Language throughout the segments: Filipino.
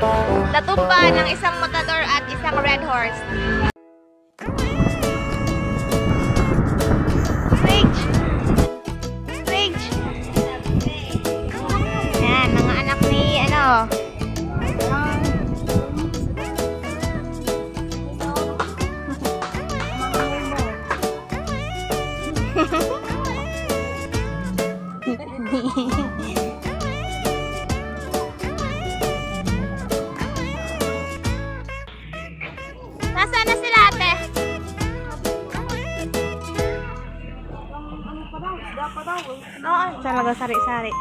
Natumba ng isang matador at isang red horse. Rage! Rage! Yan, mga anak ni ano. Talaga sari-sari.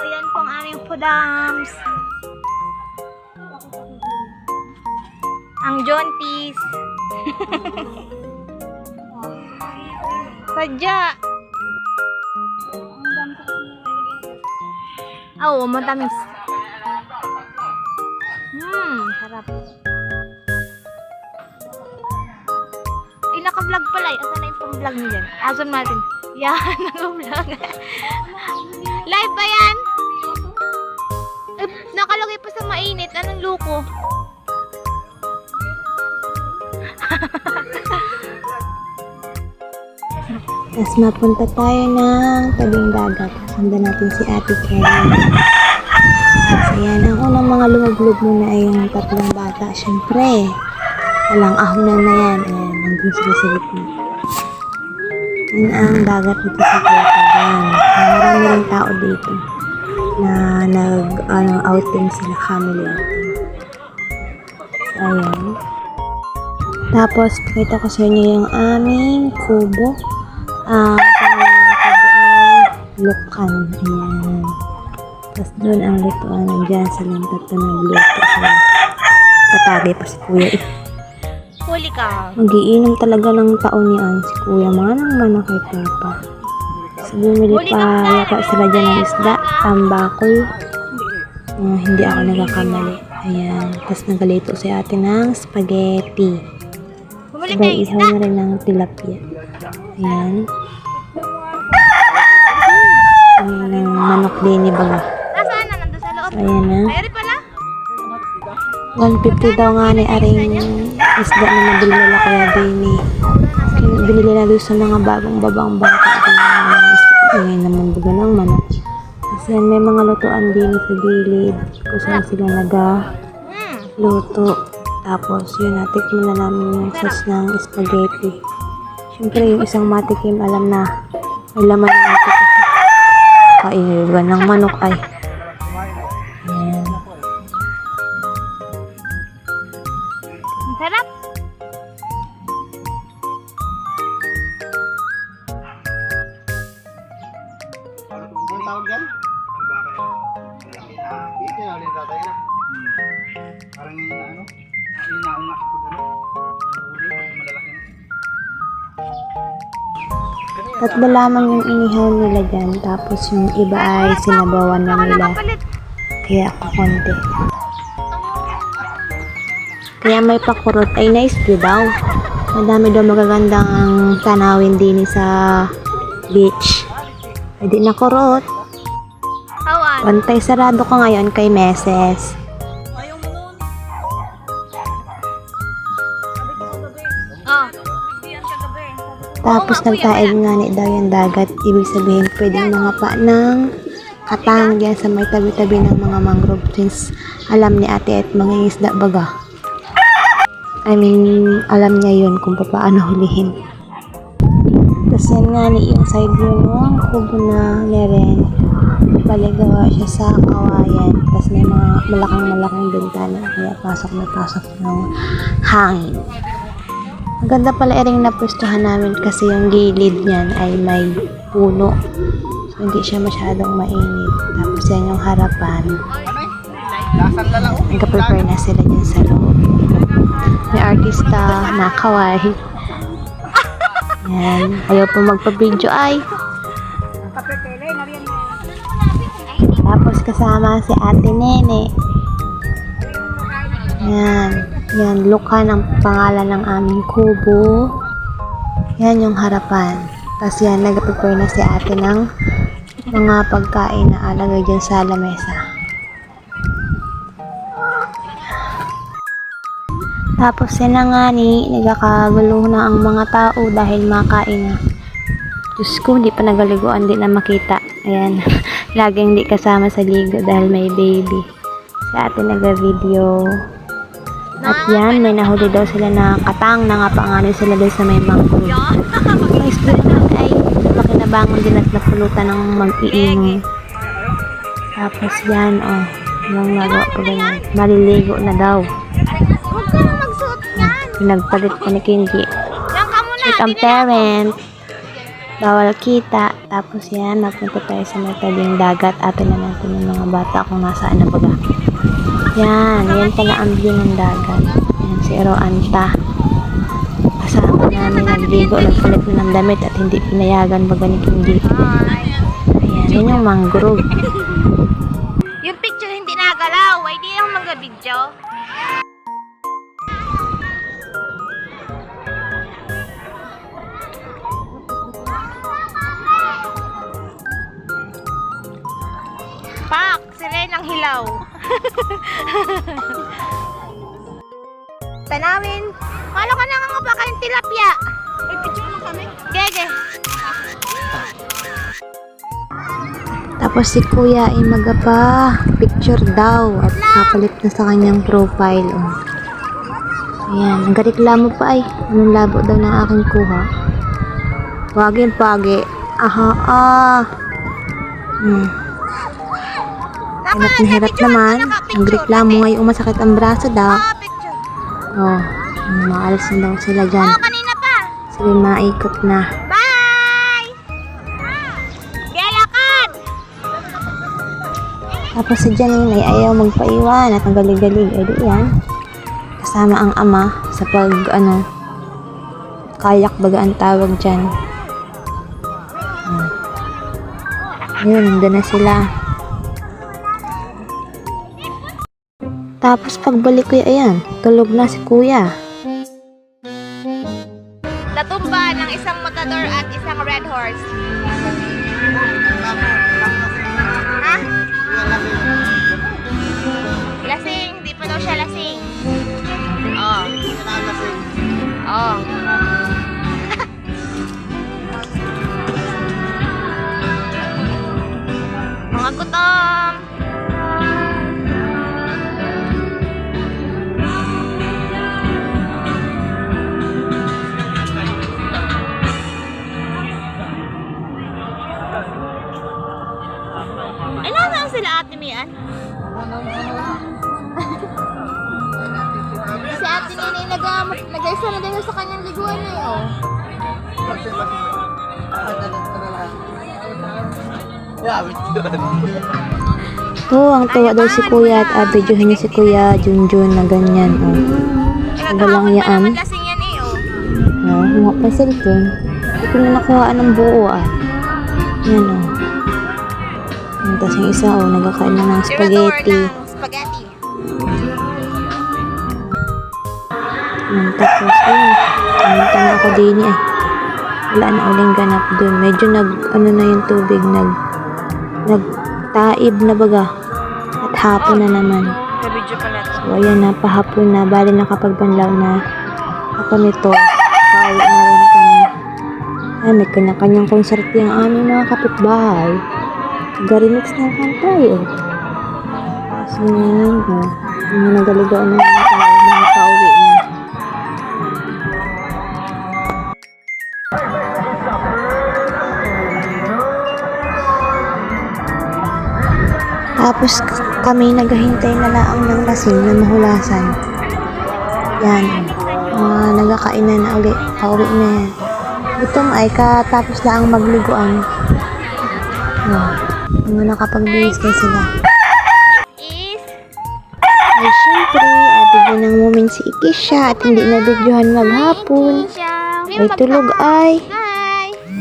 Ayan po ang aming pudams. Ang John Peace. Sadya. Oo, oh, matamis. Pang-vlog niyo dyan? Asan natin? Yan, naka-vlog. Live ba yan? Eh, nakalagay pa sa mainit. Anong luko? Tapos mapunta tayo ng tabing dagat. Sundan natin si Ate Kelly. So yan, ang unang mga lumublob muna ay yung tatlong bata. Siyempre, walang ahonan na yan. Ayan, nandun sila sa gitna. Yan ang dagat dito sa Kalatagan. Marami rin tao dito na nag ano, sila, family outing. So, ayan. Tapos, pakita ko sa inyo yung aming kubo. Ang pangalan ng kubo Lukan. Ayan. Tapos doon ang lutuan. Nandiyan silang tatlo nagluto sila. Patagi pa si kuya. Huli ka. Magiinom talaga ng taon niyan si kuya. Mga nang manok kay papa. So, bumili pa yata sila dyan ng isda. Tambakol. Ah, hindi ako nagkakamali. Ayan. Tapos nagalito si ate ng spaghetti. Sabay ihaw na rin ng tilapia. Ayan. Ayan manok din ni Baga. Nasaan na? Nandun sa loob. Ayan na. Mayroon pala. 150 daw nga ni Aring isda na nabili nila Kuya Dini. Binili na doon sa mga bagong babang bangka din ng isda. Ayan naman baga ng manok. Kasi may mga lutuan din sa gilid kung saan sila nag-luto. Tapos yun, natikman na namin yung sauce ng spaghetti. Siyempre, yung isang matikim, alam na may laman ng matikim. Kaigan ng manok ay. Ang sarap. Ano tawag yan? Ang baka yan. Dito na ulit tatay na. Parang ano, yung naunga. Tatlo lamang yung inihaw nila dyan. Tapos yung iba ay sinabawan na nila. Kaya ako konti. Kaya may pakurot ay nice view daw. Madami daw magagandang tanawin din sa beach. Ay di nakurot. Awan. Pantay sarado ka ngayon kay Meses. Oh. Tapos nagtaig nga ni daw yung dagat. Ibig sabihin pwedeng mga pa ng katang dyan sa may tabi-tabi ng mga mangrove since alam ni ate at mga isda baga. I mean, alam niya yun kung paano hulihin. Tapos yan nga ni yung side view ng kubo na meron. Baligawa siya sa kawayan. Tapos may mga malakang malaking bintana. Kaya pasok na pasok ng hangin. Ang ganda pala ering napwestuhan namin kasi yung gilid niyan ay may puno. So, hindi siya masyadong mainit. Tapos yan yung harapan. Lalao. Nagka-prepare na sila dyan sa loob. Artista na kawaii. Yan. Ayaw po magpa-video ay. Tapos kasama si Ate Nene. Yan. Yan. Lukan ang pangalan ng aming kubo. Yan yung harapan. Tapos yan, nag-prepare na si ate ng mga pagkain na alagay dyan sa lamesa. Tapos na nga ni, nagkakagulo na ang mga tao dahil makain na. Diyos ko, hindi pa nagaliguan, di na makita. Ayan, laging di kasama sa ligo dahil may baby. Si ate nag-video. At yan, may nahuli daw sila na katang na nga pangalan sila doon sa may mangrove. Ang student ay makinabangon din at napulutan ng mag-iingay. Tapos yan, oh, yung nagawa ko ganyan. Maliligo na daw. Pinagpalit ko ni Kenji. With ang parent. Bawal kita. Tapos yan, napunta tayo sa may tabing dagat. Atin na natin yung mga bata kung nasaan na baga. Yan, yan pala ang view ng dagat. Yan, si Roanta. Kasama namin nagligo, nagpalit na ng damit at hindi pinayagan baga ni Kenji. Ayan, yun yung mangrove. Yung picture hindi nagalaw. Ay, di lang mag-video. Pak! Si Ren ang hilaw. Tanawin. Paano ka na nga ba kayong tilapia? Uy, picture mo kami. Gege. Tapos si kuya ay magapa picture daw at kapalit na sa kanyang profile. Oh. Ayan, nagreklamo pa ay. Anong labo daw ng aking kuha? Wag yung pagi. Aha, ah. Hmm. Hirap na hirap naman. Nagreklamo ngayon masakit ang braso daw. Ah. Oh, maalis na daw sila dyan. Oh, kanina pa. Sige, maikot na. Bye! Gelakad! Tapos si Janine ay ayaw magpaiwan at ang galig-galig. Ay di yan. Kasama ang ama sa pag, ano, kayak baga ang tawag dyan. Hmm. Yun, nandun na sila. Tapos pagbalik ko, ayan, tulog na si kuya. Natumba ng isang matador at isang red horse. Ay, nasaan sila ate Mian? si ate Nini nag nag-isa na din sa kanyang liguan na yun. Oo, ang tuwa daw si kuya at uh, videohin niya si kuya Junjun na ganyan. Oh. Eh, Ang galang kahapon pa yaan. naman lasing yan eh, oh. Oh, mga pa cellphone. Hindi ko na nakuha ng buo ah. Yan oh. Tapos yung isa oh, nagkakain na ng spaghetti. spaghetti. Yan, tapos yun. Pumunta na ako din eh. Wala na uling ganap dun. Medyo nag, ano na yung tubig, nag, nagtaib na baga. At hapon na naman. So, ayan na, pahapon na. Bali nakapagbanlaw na ako nito. Pauwi na rin kami. Ay, may kanya-kanyang konserte ang aming mga kapitbahay. Taga-remix ng kanta eh. So, yan. Oh. Mga nagaligaan na mga tao, mga pauwi na. Tapos kami naghahintay na laang ng lasing na mahulasan. Yan. Mga nagkakain na na uli. Pauwi na yan. Gutom ay katapos lang magliguan. Oh, mga nakapagbihis na sila. Is, Ay, syempre, abi ba ng moment si Ikisha at hindi na videohan maghapon. Ay, tulog ay.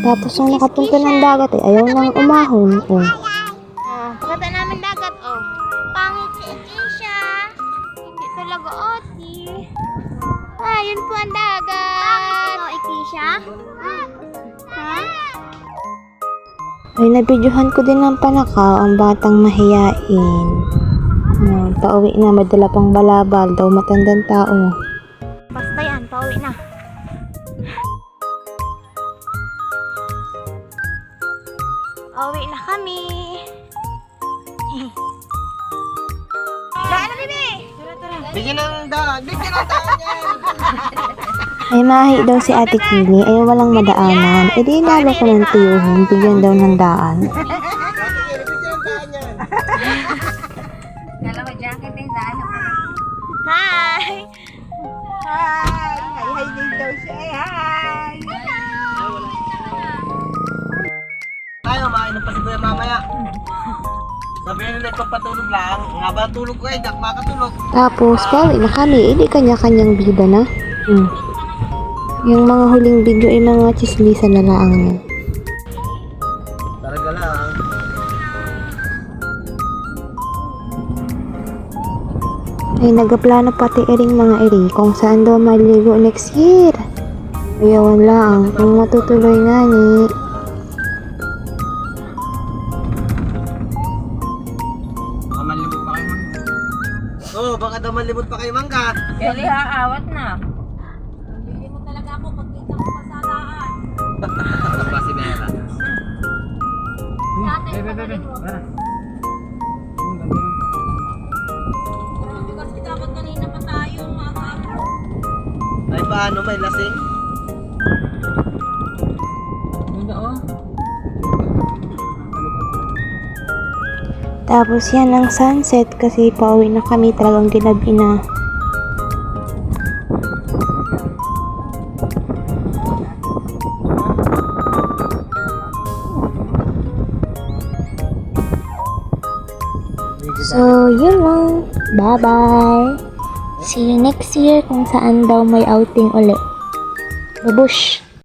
Tapos nung nakapunta ng dagat ay ayaw nang umahon. Oh. Oh, pagkata namin dagat, oh. Pangit si Ikisha. Hindi oti. Ah, yun po ang dagat. Pangit ikaw, Ikisha? Ha? Ay, nabidyohan ko din ng panakaw ang batang mahiyain. Oh, pauwi na, madala pang balabal daw matandang tao. pauwi na. Pauwi na kami. Daan na, Bibi! Bigyan ng daan. Bigyan ng daan yan. May mahi daw si Ate Kili ay walang madaanan. E di inalo ko ng tiyuhin, bigyan daw ng daan. Bigyan ng daan yan. Hi! Tayo, mainom pa si Kuya mamaya. Sabihin nila ipapatulog lang. Nga ba tulog ko eh, dak makatulog. Tapos, pauwi na kami. E di kanya-kanyang bida na. Hmm. Yung mga huling video ay mga chismisan na lang yan. Talaga lang. Ay nagaplano pati iring mga iri kung saan daw maligo next year. Ayawan lang kung matutuloy nga ni. Baka pa kayo, Mang. Oo, oh, baka daw malibot pa kayo, Mangga. Kaya aawat na. Bebe. Mera. Kasi dapat kanina pa tayo, mga Ay, paano? May lasing? Tapos yan ang sunset kasi pauwi na kami talagang ginabi na. Bye-bye. See you next year kung saan daw may outing ulit. Babush!